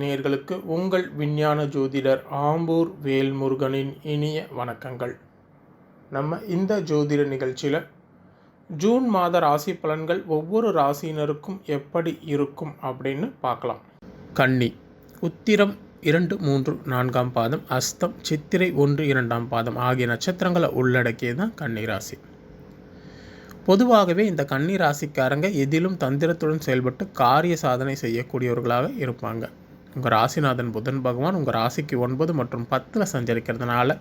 நேர்களுக்கு உங்கள் விஞ்ஞான ஜோதிடர் ஆம்பூர் வேல்முருகனின் இனிய வணக்கங்கள். நம்ம இந்த ஜோதிட நிகழ்ச்சியில் ஜூன் மாத ராசி பலன்கள் ஒவ்வொரு ராசியினருக்கும் எப்படி இருக்கும் அப்படின்னு பார்க்கலாம். கன்னி உத்திரம் இரண்டு மூன்று நான்காம் பாதம் அஸ்தம் சித்திரை ஒன்று இரண்டாம் பாதம் ஆகிய நட்சத்திரங்களை உள்ளடக்கியது தான் கன்னி ராசி. பொதுவாகவே இந்த கன்னி ராசிக்காரங்க எதிலும் தந்திரத்துடன் செயல்பட்டு காரிய சாதனை செய்யக்கூடியவர்களாக இருப்பாங்க. உங்கள் ராசிநாதன் புதன் பகவான் உங்கள் ராசிக்கு ஒன்பது மற்றும் பத்தில் சஞ்சரிக்கிறதுனால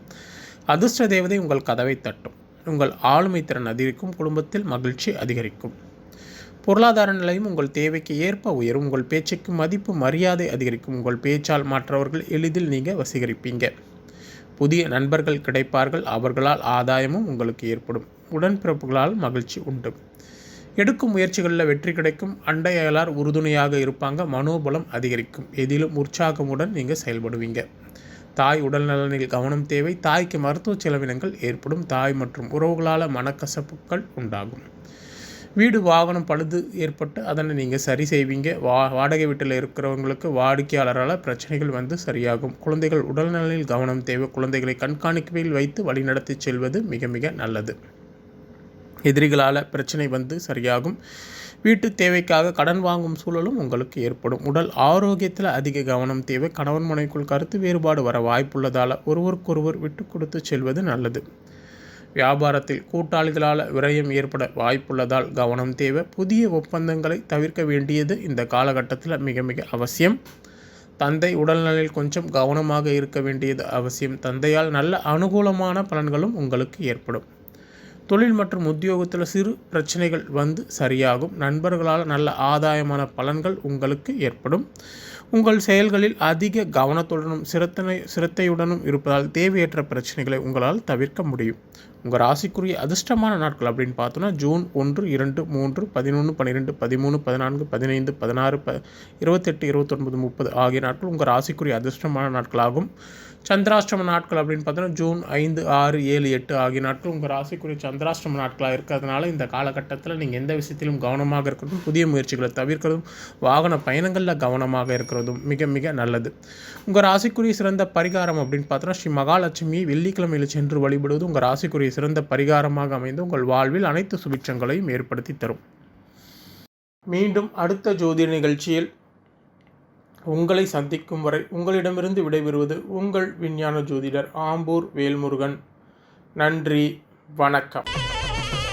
அதிர்ஷ்ட தேவதை உங்கள் கதவை தட்டும். உங்கள் ஆளுமை திறன் அதிகரிக்கும் குடும்பத்தில் மகிழ்ச்சி அதிகரிக்கும். பொருளாதார நிலையும் உங்கள் தேவைக்கு ஏற்ப உயரும். உங்கள் பேச்சுக்கு மதிப்பு மரியாதை அதிகரிக்கும். உங்கள் பேச்சால் மற்றவர்கள் எளிதில் நீங்கள் வசீகரிப்பீங்க. புதிய நண்பர்கள் கிடைப்பார்கள். அவர்களால் ஆதாயமும் உங்களுக்கு ஏற்படும். உடன்பிறப்புகளால் மகிழ்ச்சி உண்டு. எடுக்கும் முயற்சிகளில் வெற்றி கிடைக்கும். அண்டையலார் உறுதுணையாக இருப்பாங்க. மனோபலம் அதிகரிக்கும். எதிலும் உற்சாகமுடன் நீங்கள் செயல்படுவீங்க. தாய் உடல்நலனில் கவனம் தேவை. தாய்க்கு மருத்துவ செலவினங்கள் ஏற்படும். தாய் மற்றும் உறவுகளால் மனக்கசப்புகள் உண்டாகும். வீடு வாகனம் பழுது ஏற்பட்டு அதனை நீங்கள் சரி செய்வீங்க. வா வாடகை வீட்டில் இருக்கிறவங்களுக்கு வாடிக்கையாளரால் பிரச்சனைகள் வந்து சரியாகும். குழந்தைகள் உடல்நலனில் கவனம் தேவை. குழந்தைகளை கண்காணிக்கையில் வைத்து வழிநடத்தி செல்வது மிக மிக நல்லது. எதிரிகளால் பிரச்சனை வந்து சரியாகும். வீட்டு தேவைக்காக கடன் வாங்கும் சூழலும் உங்களுக்கு ஏற்படும். உடல் ஆரோக்கியத்தில் அதிக கவனம் தேவை. கணவன் மனைக்குள் கருத்து வேறுபாடு வர வாய்ப்புள்ளதால் ஒருவருக்கொருவர் விட்டு கொடுத்து செல்வது நல்லது. வியாபாரத்தில் கூட்டாளிகளால் விரயம் ஏற்பட வாய்ப்புள்ளதால் கவனம் தேவை. புதிய ஒப்பந்தங்களை தவிர்க்க வேண்டியது இந்த காலகட்டத்தில் மிக மிக அவசியம். தந்தை உடல்நலில் கொஞ்சம் கவனமாக இருக்க வேண்டியது அவசியம். தந்தையால் நல்ல அனுகூலமான பலன்களும் உங்களுக்கு ஏற்படும். தொழில் மற்றும் உத்தியோகத்தில் சிறு பிரச்சனைகள் வந்து சரியாகும். நண்பர்களால் நல்ல ஆதாயமான பலன்கள் உங்களுக்கு ஏற்படும். உங்கள் செயல்களில் அதிக கவனத்துடனும் சிரத்தனை சிரத்தையுடனும் இருப்பதால் தேவையற்ற பிரச்சனைகளை உங்களால் தவிர்க்க முடியும். உங்கள் ராசிக்குரிய அதிர்ஷ்டமான நாட்கள் அப்படின்னு பார்த்தோன்னா ஜூன் ஒன்று இரண்டு மூன்று பதினொன்று பன்னிரெண்டு பதிமூணு பதினான்கு பதினைந்து பதினாறு ப இருபத்தெட்டு இருபத்தொன்பது முப்பது ஆகிய நாட்கள் உங்கள் ராசிக்குரிய அதிர்ஷ்டமான நாட்களாகும். சந்திராஷ்டம நாட்கள் அப்படின்னு பார்த்தோன்னா ஜூன் ஐந்து ஆறு ஏழு எட்டு ஆகிய நாட்கள் உங்கள் ராசிக்குரிய சந்திராஷ்டம நாட்களாக இருக்கிறதுனால இந்த காலகட்டத்தில் நீங்கள் எந்த விஷயத்திலும் கவனமாக இருக்கிறதும் புதிய முயற்சிகளை தவிர்க்கிறதும் வாகன பயணங்களில் கவனமாக இருக்கிறதும் மிக மிக நல்லது. உங்கள் ராசிக்குரிய சிறந்த பரிகாரம் அப்படின்னு பார்த்தோன்னா ஸ்ரீ மகாலட்சுமி வெள்ளிக்கிழமையில் சென்று வழிபடுவது உங்கள் ராசிக்குரிய சிறந்த பரிகாரமாக அமைந்து உங்கள் வாழ்வில் அனைத்து சுபிட்சங்களையும் ஏற்படுத்தி தரும். மீண்டும் அடுத்த ஜோதிட நிகழ்ச்சியில் உங்களை சந்திக்கும் வரை உங்களிடமிருந்து விடைபெறுவது உங்கள் விஞ்ஞான ஜோதிடர் ஆம்பூர் வேல்முருகன். நன்றி வணக்கம்.